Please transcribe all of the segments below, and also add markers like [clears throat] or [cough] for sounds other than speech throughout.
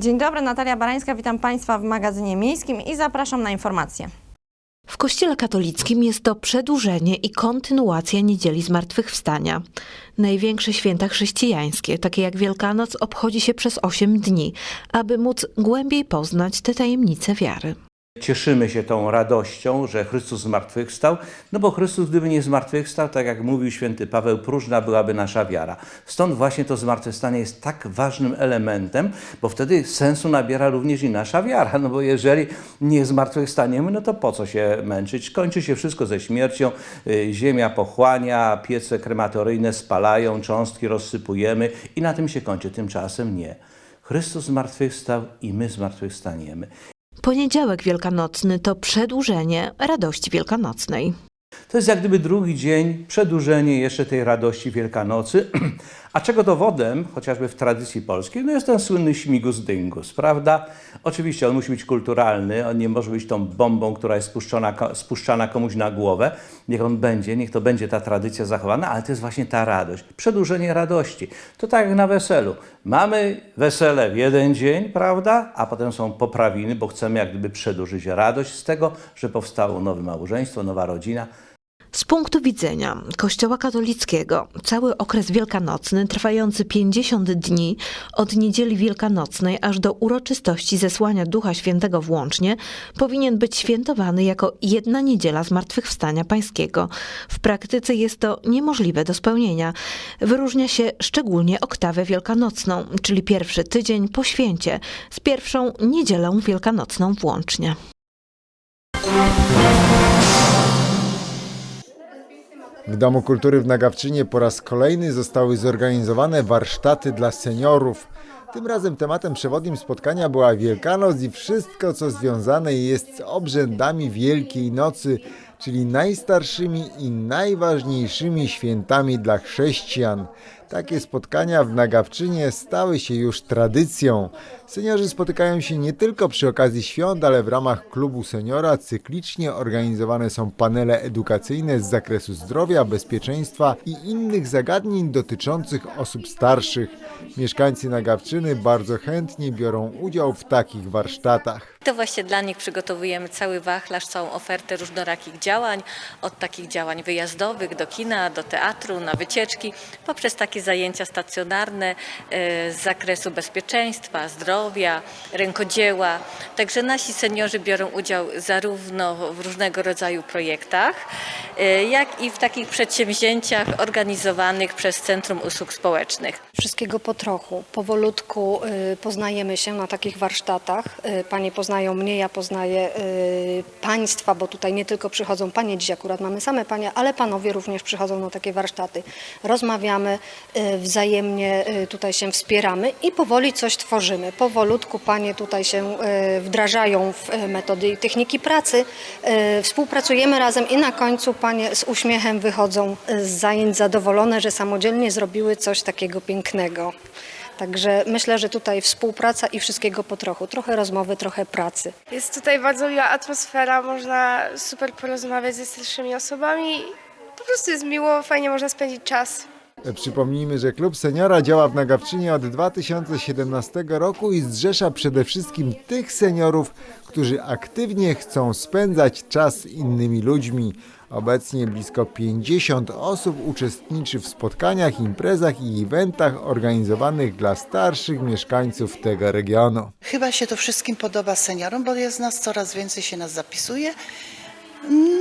Dzień dobry, Natalia Barańska, witam Państwa w magazynie miejskim i zapraszam na informacje. W Kościele katolickim jest to przedłużenie i kontynuacja niedzieli Zmartwychwstania. Największe święta chrześcijańskie, takie jak Wielkanoc, obchodzi się przez 8 dni, aby móc głębiej poznać te tajemnice wiary. Cieszymy się tą radością, że Chrystus zmartwychwstał, no bo Chrystus, gdyby nie zmartwychwstał, tak jak mówił święty Paweł, próżna byłaby nasza wiara. Stąd właśnie to zmartwychwstanie jest tak ważnym elementem, bo wtedy sensu nabiera również i nasza wiara, no bo jeżeli nie zmartwychwstaniemy, no to po co się męczyć? Kończy się wszystko ze śmiercią, y, ziemia pochłania, piece krematoryjne spalają, cząstki rozsypujemy i na tym się kończy. Tymczasem nie. Chrystus zmartwychwstał i my zmartwychwstaniemy. Poniedziałek Wielkanocny to przedłużenie radości wielkanocnej. To jest jak gdyby drugi dzień, przedłużenie jeszcze tej radości Wielkanocy. [clears throat] A czego dowodem, chociażby w tradycji polskiej, no jest ten słynny śmigus dyngus, prawda? Oczywiście on musi być kulturalny, on nie może być tą bombą, która jest spuszczona, spuszczana komuś na głowę. Niech on będzie, niech to będzie ta tradycja zachowana, ale to jest właśnie ta radość, przedłużenie radości. To tak jak na weselu. Mamy wesele w jeden dzień, prawda? A potem są poprawiny, bo chcemy jak gdyby przedłużyć radość z tego, że powstało nowe małżeństwo, nowa rodzina. Z punktu widzenia Kościoła katolickiego, cały okres wielkanocny, trwający 50 dni, od niedzieli wielkanocnej aż do uroczystości zesłania Ducha Świętego włącznie, powinien być świętowany jako jedna niedziela Zmartwychwstania Pańskiego. W praktyce jest to niemożliwe do spełnienia. Wyróżnia się szczególnie oktawę wielkanocną, czyli pierwszy tydzień po święcie, z pierwszą niedzielą wielkanocną włącznie. W Domu Kultury w Nagawczynie po raz kolejny zostały zorganizowane warsztaty dla seniorów. Tym razem tematem przewodnim spotkania była Wielkanoc i wszystko, co związane jest z obrzędami Wielkiej Nocy, czyli najstarszymi i najważniejszymi świętami dla chrześcijan. Takie spotkania w Nagawczynie stały się już tradycją. Seniorzy spotykają się nie tylko przy okazji świąt, ale w ramach klubu seniora cyklicznie organizowane są panele edukacyjne z zakresu zdrowia, bezpieczeństwa i innych zagadnień dotyczących osób starszych. Mieszkańcy Nagawczyny bardzo chętnie biorą udział w takich warsztatach. To właśnie dla nich przygotowujemy cały wachlarz, całą ofertę różnorakich działań, od takich działań wyjazdowych do kina, do teatru, na wycieczki, poprzez takie zajęcia stacjonarne e, z zakresu bezpieczeństwa, zdrowia, rękodzieła. Także nasi seniorzy biorą udział zarówno w różnego rodzaju projektach, jak i w takich przedsięwzięciach organizowanych przez Centrum Usług Społecznych. Wszystkiego po trochu, powolutku y, poznajemy się na takich warsztatach. Y, Panie poznają mnie, ja poznaję państwa, bo tutaj nie tylko przychodzą panie, dziś akurat mamy same panie, ale panowie również przychodzą na takie warsztaty. Rozmawiamy, wzajemnie tutaj się wspieramy i powoli coś tworzymy. Powolutku panie tutaj się wdrażają w metody i techniki pracy. Współpracujemy razem i na końcu panie z uśmiechem wychodzą y, z zajęć zadowolone, że samodzielnie zrobiły coś takiego pięknego. Także myślę, że tutaj współpraca i wszystkiego po trochu. Trochę rozmowy, trochę pracy. Jest tutaj bardzo miła atmosfera, można super porozmawiać ze starszymi osobami. Po prostu jest miło, fajnie można spędzić czas. Przypomnijmy, że Klub Seniora działa w Nagawczynie od 2017 roku i zrzesza przede wszystkim tych seniorów, którzy aktywnie chcą spędzać czas z innymi ludźmi. Obecnie blisko 50 osób uczestniczy w spotkaniach, imprezach i eventach organizowanych dla starszych mieszkańców tego regionu. Chyba się to wszystkim podoba seniorom, bo jest nas coraz więcej się nas zapisuje.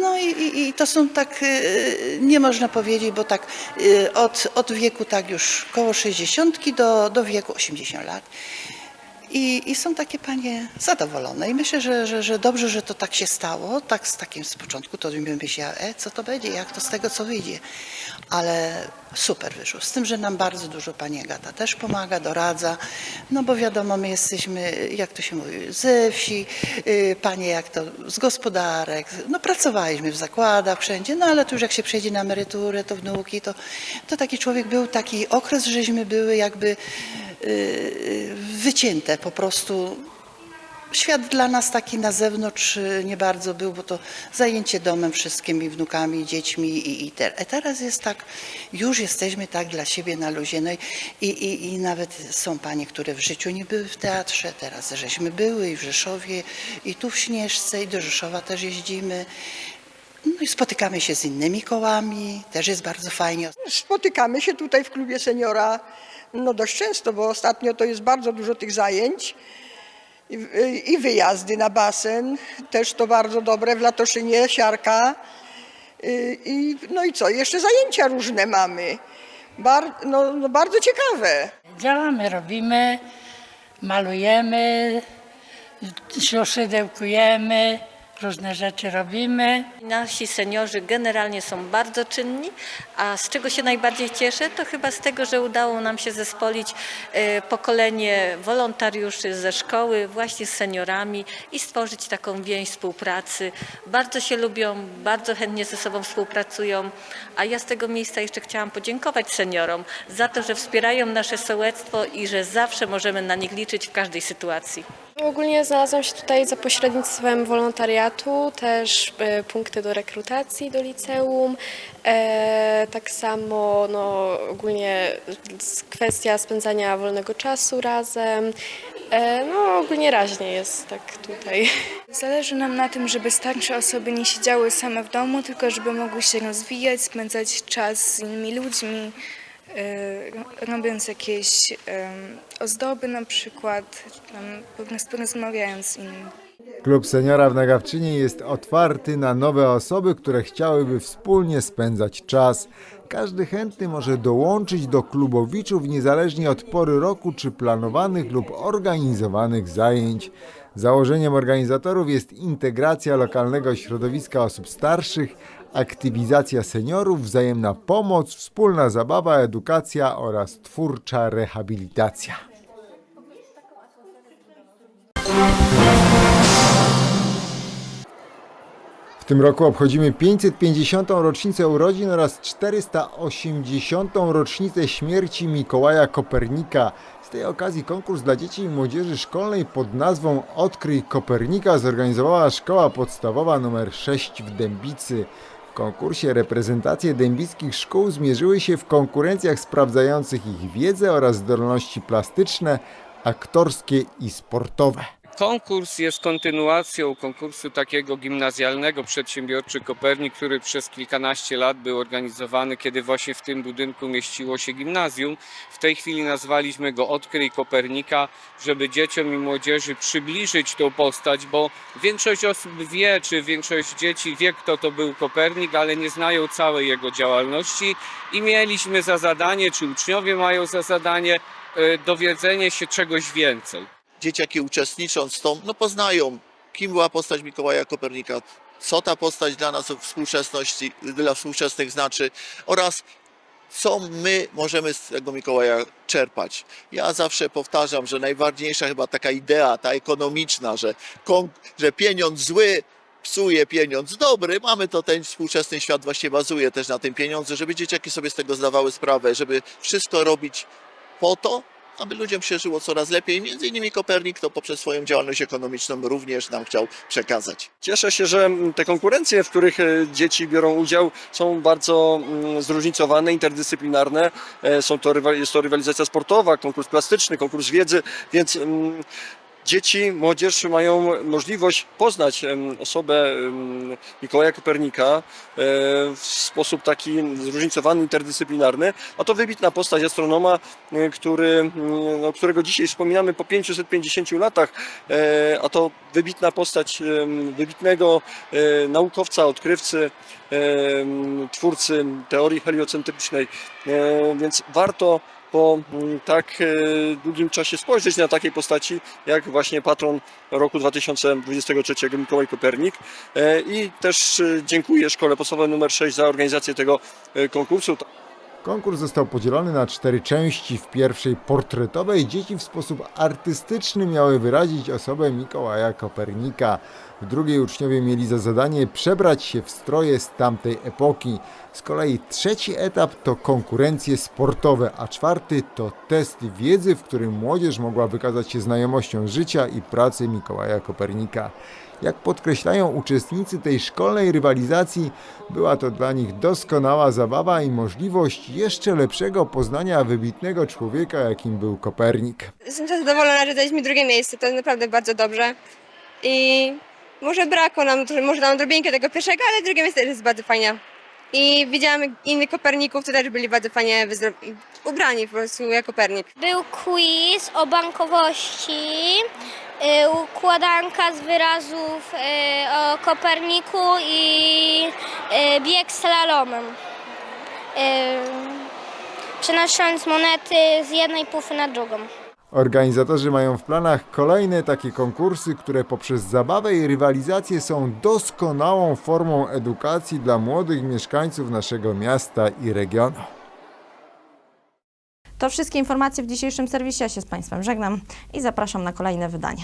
No i, i, i to są tak, y, nie można powiedzieć, bo tak y, od, od wieku tak już koło 60 do, do wieku 80 lat. I, I są takie panie zadowolone i myślę, że, że, że dobrze, że to tak się stało. Tak z takim z początku to bym myślała, e, co to będzie, jak to z tego co wyjdzie. Ale super wyszło. Z tym, że nam bardzo dużo pani Agata też pomaga, doradza. No bo wiadomo, my jesteśmy, jak to się mówi, ze wsi, y, panie jak to z gospodarek. No pracowaliśmy w zakładach wszędzie, no ale tu już jak się przejdzie na emeryturę, to wnuki, to, to taki człowiek był, taki okres, żeśmy były jakby y, wycięte po prostu świat dla nas taki na zewnątrz y, nie bardzo był, bo to zajęcie domem wszystkimi wnukami, dziećmi i, i te, a teraz jest tak, już jesteśmy tak dla siebie na luzie. No i, i, i nawet są panie, które w życiu nie były w teatrze, teraz żeśmy były i w Rzeszowie, i tu w Śnieżce, i do Rzeszowa też jeździmy. No i spotykamy się z innymi kołami, też jest bardzo fajnie. Spotykamy się tutaj w klubie seniora no dość często, bo ostatnio to jest bardzo dużo tych zajęć. I, i wyjazdy na basen, też to bardzo dobre, w Latoszynie, siarka. I, i, no i co, jeszcze zajęcia różne mamy. Bar, no, no bardzo ciekawe. Działamy, robimy, malujemy, szydełkujemy, różne rzeczy robimy. Nasi seniorzy generalnie są bardzo czynni, a z czego się najbardziej cieszę, to chyba z tego, że udało nam się zespolić e, pokolenie wolontariuszy ze szkoły właśnie z seniorami i stworzyć taką więź współpracy. Bardzo się lubią, bardzo chętnie ze sobą współpracują, a ja z tego miejsca jeszcze chciałam podziękować seniorom za to, że wspierają nasze sołectwo i że zawsze możemy na nich liczyć w każdej sytuacji. Ogólnie znalazłam się tutaj za pośrednictwem wolontariatu, też e, punkty do rekrutacji do liceum. E, tak samo no, ogólnie kwestia spędzania wolnego czasu razem. E, no ogólnie raźnie jest tak tutaj. Zależy nam na tym, żeby starsze osoby nie siedziały same w domu, tylko żeby mogły się rozwijać, spędzać czas z innymi ludźmi, robiąc jakieś ozdoby na przykład, tam po prostu rozmawiając z innymi. Klub Seniora w Nagawczynie jest otwarty na nowe osoby, które chciałyby wspólnie spędzać czas. Każdy chętny może dołączyć do klubowiczów niezależnie od pory roku czy planowanych lub organizowanych zajęć. Założeniem organizatorów jest integracja lokalnego środowiska osób starszych, aktywizacja seniorów, wzajemna pomoc, wspólna zabawa, edukacja oraz twórcza rehabilitacja. W tym roku obchodzimy 550. rocznicę urodzin oraz 480. rocznicę śmierci Mikołaja Kopernika. Z tej okazji konkurs dla dzieci i młodzieży szkolnej pod nazwą Odkryj Kopernika zorganizowała Szkoła Podstawowa nr 6 w Dębicy. Konkursie reprezentacje dębickich szkół zmierzyły się w konkurencjach sprawdzających ich wiedzę oraz zdolności plastyczne, aktorskie i sportowe. Konkurs jest kontynuacją konkursu takiego gimnazjalnego Przedsiębiorczy Kopernik, który przez kilkanaście lat był organizowany, kiedy właśnie w tym budynku mieściło się gimnazjum. W tej chwili nazwaliśmy go Odkryj Kopernika, żeby dzieciom i młodzieży przybliżyć tą postać, bo większość osób wie, czy większość dzieci wie, kto to był Kopernik, ale nie znają całej jego działalności i mieliśmy za zadanie, czy uczniowie mają za zadanie, e, dowiedzenie się czegoś więcej. Dzieciaki uczestnicząc w tą, no poznają, kim była postać Mikołaja Kopernika, co ta postać dla nas współczesności, dla współczesnych znaczy oraz co my możemy z tego Mikołaja czerpać. Ja zawsze powtarzam, że najważniejsza chyba taka idea, ta ekonomiczna, że, że pieniądz zły psuje pieniądz dobry. Mamy to, ten współczesny świat właśnie bazuje też na tym pieniądzu, żeby dzieciaki sobie z tego zdawały sprawę, żeby wszystko robić po to, aby ludziom się żyło coraz lepiej. Między innymi Kopernik to poprzez swoją działalność ekonomiczną również nam chciał przekazać. Cieszę się, że te konkurencje, w których e, dzieci biorą udział, są bardzo mm, zróżnicowane, interdyscyplinarne. E, Są to, jest to rywalizacja sportowa, konkurs plastyczny, konkurs wiedzy, więc mm, dzieci, młodzież mają możliwość poznać osobę Mikołaja Kopernika e, w sposób taki zróżnicowany, interdyscyplinarny, a to wybitna postać astronoma, e, który, mm, którego dzisiaj wspominamy po 550 latach, e, a to wybitna postać wybitnego naukowca, odkrywcy, twórcy teorii heliocentrycznej, więc warto po mm, tak e, długim czasie spojrzeć na takiej postaci jak właśnie patron roku 2023 Mikołaj Kopernik E, i też e, dziękuję Szkole Podstawowej nr 6 za organizację tego konkursu. Konkurs został podzielony na cztery części. W pierwszej portretowej dzieci w sposób artystyczny miały wyrazić osobę Mikołaja Kopernika. W drugiej uczniowie mieli za zadanie przebrać się w stroje z tamtej epoki. Z kolei trzeci etap to konkurencje sportowe, a czwarty to test wiedzy, w którym młodzież mogła wykazać się znajomością życia i pracy Mikołaja Kopernika. Jak podkreślają uczestnicy tej szkolnej rywalizacji, była to dla nich doskonała zabawa i możliwość jeszcze lepszego poznania wybitnego człowieka, jakim był Kopernik. Jestem zadowolona, że daliśmy drugie miejsce, to naprawdę bardzo dobrze. I może brakło nam, może nam odrobinkę tego pierwszego, ale drugie miejsce też jest bardzo fajnie. I widziałam innych Koperników, to też byli bardzo fajnie ubrani po prostu jak Kopernik. Był quiz o bankowości, y, układanka z wyrazów y, o Koperniku i y, bieg slalomem. Y, Przenosząc monety z jednej pufy na drugą. Organizatorzy mają w planach kolejne takie konkursy, które poprzez zabawę i rywalizację są doskonałą formą edukacji dla młodych mieszkańców naszego miasta i regionu. To wszystkie informacje w dzisiejszym serwisie. Ja się z Państwem żegnam i zapraszam na kolejne wydanie.